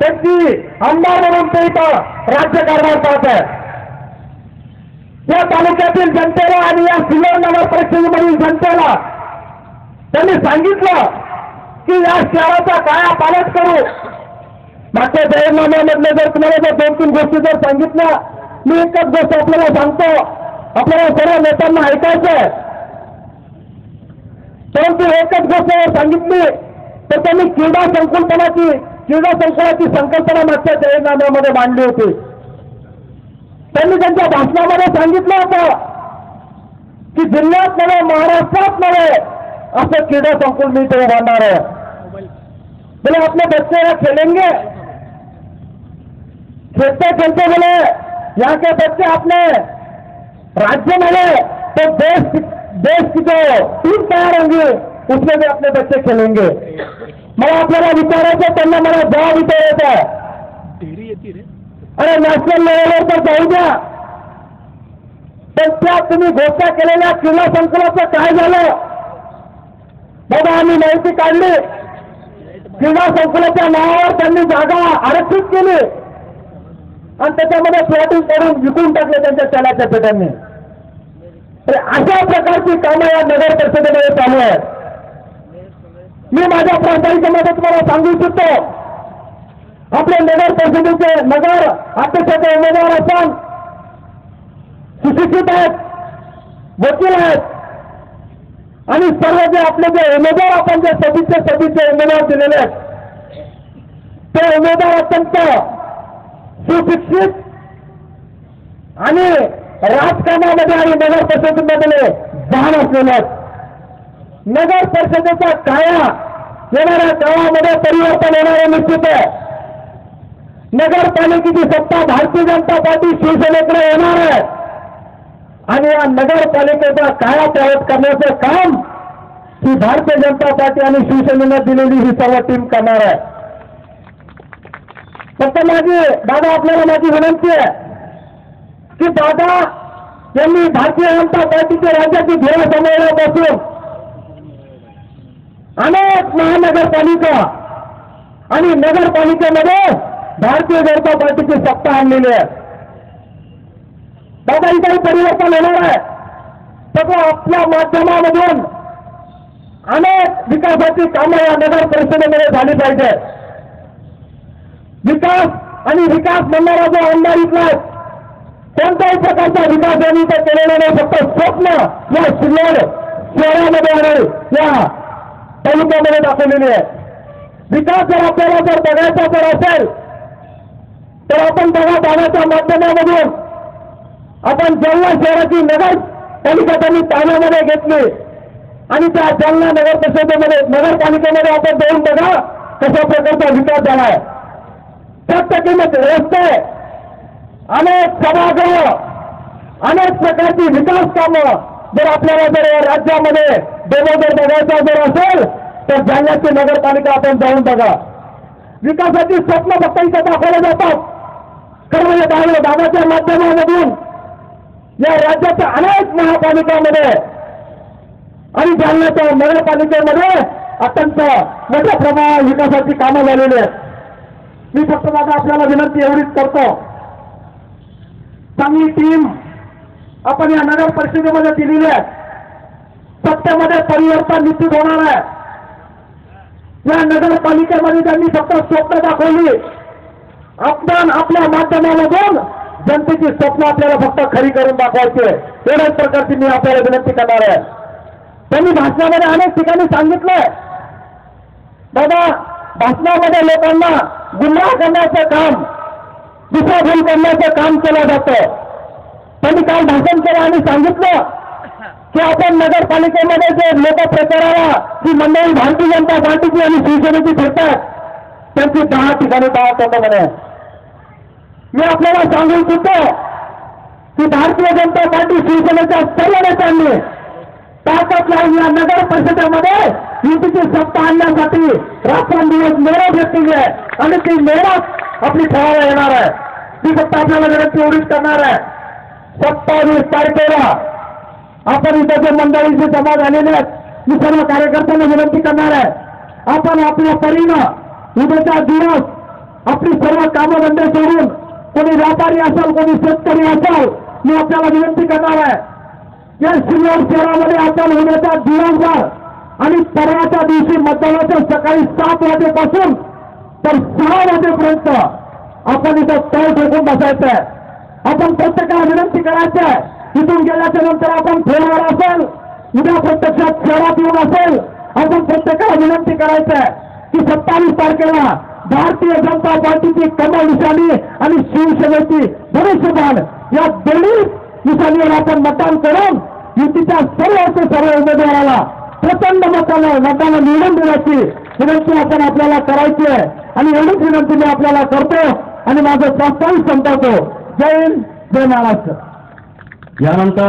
त्यांची आमदार म्हणून ते इथं राज्यकारभार पाहत आहे. या तालुक्यातील जनतेला आणि या सिल्लोड नगर परिषदेमधील जनतेला त्यांनी सांगितलं की या शहराचा काया पालट करू. मागच्या जाहीरनाम्यामधले जर तुम्हाला जर दोन तीन गोष्टी जर सांगितल्या मी एकच गोष्ट आपल्याला सांगतो. आपल्याला सर्व नेत्यांना ऐकायचं आहे. परंतु एकच गोष्ट सांगितली तर त्यांनी क्रीडा संकुलपणाची क्रीडा संकुलाची संकल्पना मागच्या जाहीरनाम्यामध्ये मांडली होती. त्यांनी त्यांच्या भाषणामध्ये सांगितलं होतं की जिल्ह्यात नव्हे, महाराष्ट्रात नव्हे क्रीडा संकुल मी उभारणार आहे. बोले अपने बच्चे यहाँ खेलेंगे खेलते खेलते बोले यहाँ के बच्चे अपने राज्य में तो देश देश की जो टीम तैयार होंगी उसमें भी अपने बच्चे खेलेंगे मला आपल्याला विचारायचं त्यांना मला जबाब विचारायचा आहे. अरे नॅशनल लेवलवर तर जाऊ द्या. पण त्या तुम्ही घोषणा केलेल्या क्रीडा संकुलाचं काय झालं? बाबा आम्ही माहिती काढली. क्रीडा संकुलाच्या नावावर त्यांनी जागा आरक्षित केली. आणि त्याच्यामध्ये प्लॉटिंग करून विकून टाकले त्यांच्या चलाच्या तर अशा प्रकारची कामं या नगर परिषदेमध्ये चालू आहेत. मी माझ्या प्रांतांच्यामध्ये तुम्हाला सांगू इच्छितो आपले नगर परिषदेचे नगर अध्यक्षाचे उमेदवार असाल सुशिक्षित आहेत वकील आहेत. आणि सर्व जे आपले जे उमेदवार आपण जे सभीचे सभीचे उमेदवार दिलेले आहेत ते उमेदवार अत्यंत सुशिक्षित आणि राजकारणामध्ये आणि नगर परिषदेमध्ये जाण असलेले आहेत. नगर परिषदेचा काया येणाऱ्या काळामध्ये परिवर्तन येणारे निश्चित आहे. नगरपालिकेची सत्ता भारतीय जनता पार्टी शिवसेनेकडे येणार आहे. आणि या नगरपालिकेचा काळा प्रवेश करण्याचं काम ही भारतीय जनता पार्टी आणि शिवसेनेनं दिलेली ही सर्व टीम करणार आहे. फक्त माझी दादा आपल्याला माझी विनंती आहे की दादा यांनी भारतीय जनता पार्टीच्या राज्याची ध्येय समोरपासून अनेक महानगरपालिका आणि नगरपालिकेमध्ये भारतीय जनता पार्टीची सत्ता आणलेली आहे. बाबा इथे परिवर्तन होणार आहे. सगळं आपल्या माध्यमामधून अनेक विकासाची कामं या नगर परिषदेमध्ये झाली पाहिजे. विकास आणि विकास म्हणणारा जो आमदार इथला कोणत्याही प्रकारचा विकास यांनी इथं केलेला नाही फक्त स्वप्न या शिल्लक शहरामध्ये आणि या तालुक्यामध्ये दाखवलेली आहे. विकास जर आपल्याला जर बघायचा जर असेल तर आपण बघा दादाच्या माध्यमामधून आपण जालना शहराची नगर पालिका त्यांनी ताब्यामध्ये घेतली. आणि त्या जालना नगर परिषदेमध्ये नगरपालिकेमध्ये आपण जाऊन बघा कशा प्रकारचा विकास झाला आहे. प्रत्येकीमध्ये रस्ते अनेक सभागृह अनेक प्रकारची विकास कामं जर आपल्याला जर या राज्यामध्ये डेमो जर बघायचा जर असेल तर जालन्याची नगरपालिका आपण जाऊन बघा. विकासाची स्वप्न फक्त इथं दाखवले जातात. खरं म्हणजे दादा दादाच्या माध्यमामधून या राज्याच्या अनेक महापालिकांमध्ये आणि जालन्याच्या नगरपालिकेमध्ये अत्यंत मोठ्या प्रमाणात विकासाची कामं झालेली आहेत. मी फक्त दादा आपल्याला विनंती एवढीच करतो. चांगली टीम आपण या नगर परिषदेमध्ये दिलेली आहे. सत्तेमध्ये परिवर्तन निश्चित होणार आहे. या नगरपालिकेमध्ये त्यांनी फक्त स्वप्न दाखवली. आपण आपल्या माध्यमामधून जनतेची स्वप्न आपल्याला फक्त खरी करून दाखवायची आहे. एवढ्याच प्रकारची मी आपल्याला विनंती करणार आहे. त्यांनी भाषणामध्ये अनेक ठिकाणी सांगितलंय. दादा भाषणामध्ये लोकांना गुन्हा करण्याचं काम दिशाभूल करण्याचं काम केलं जातं. त्यांनी काल भाषण केलं आणि सांगितलं की आपण नगरपालिकेमध्ये जे लोक प्रचाराला जी मंडळी भारतीय जनता पार्टीची आणि शिवसेनेची फिरतात त्यांची दहा ठिकाणी दहा होतं म्हणे. मी आपल्याला सांगू इच्छितो की भारतीय जनता पार्टी शिवसेनेच्या सर्व नेत्यांनी ताकद लावून या नगर परिषदेमध्ये युतीची सत्ता आणण्यासाठी रात्रंदिवस मेहनत घेतली आहे. आणि ती मेहनत आपली फळाला येणार आहे. ती फक्त आपल्याला विनंती एवढीच करणार आहे. सत्तावीस तारखेला आपण इथं जे मंडळींची जमा झालेले आहेत मी सर्व कार्यकर्त्यांना विनंती करणार आहे आपण आपल्या परीनं उद्याचा दिवस आपली सर्व कामधंदे सोडून कोणी व्यापारी असाल कोणी शेतकरी असाल मी आपल्याला विनंती करणार आहे या सिल्लोड शहरामध्ये आपण उद्याचा दिवसभर आणि परवाच्या दिवशी मतदानाच्या सकाळी सात वाजेपासून तर सहा वाजेपर्यंत आपण इथं तळ बसायचं आपण प्रत्येकाला विनंती करायचं आहे. इथून गेल्याच्यानंतर आपण फोनवर असेल. उद्या प्रत्यक्षात शहरात येऊन असेल. आपण प्रत्येकाला विनंती करायचं आहे की सत्तावीस तारखेला भारतीय जनता पार्टीची कमल निशाणी आणि शिवसेनेची धनुष्यबाण या दोन्ही निशाणीवर आपण मतदान करून युतीच्या सर्व ते सर्व उमेदवाराला प्रचंड मतानं मतानं निवडून देण्याची विनंती आपण आपल्याला करायची आहे. आणि एवढीच विनंती मी आपल्याला करतो आणि माझं प्रास्ताविक संपवतो. जय हिंद जय महाराष्ट्र यानंतर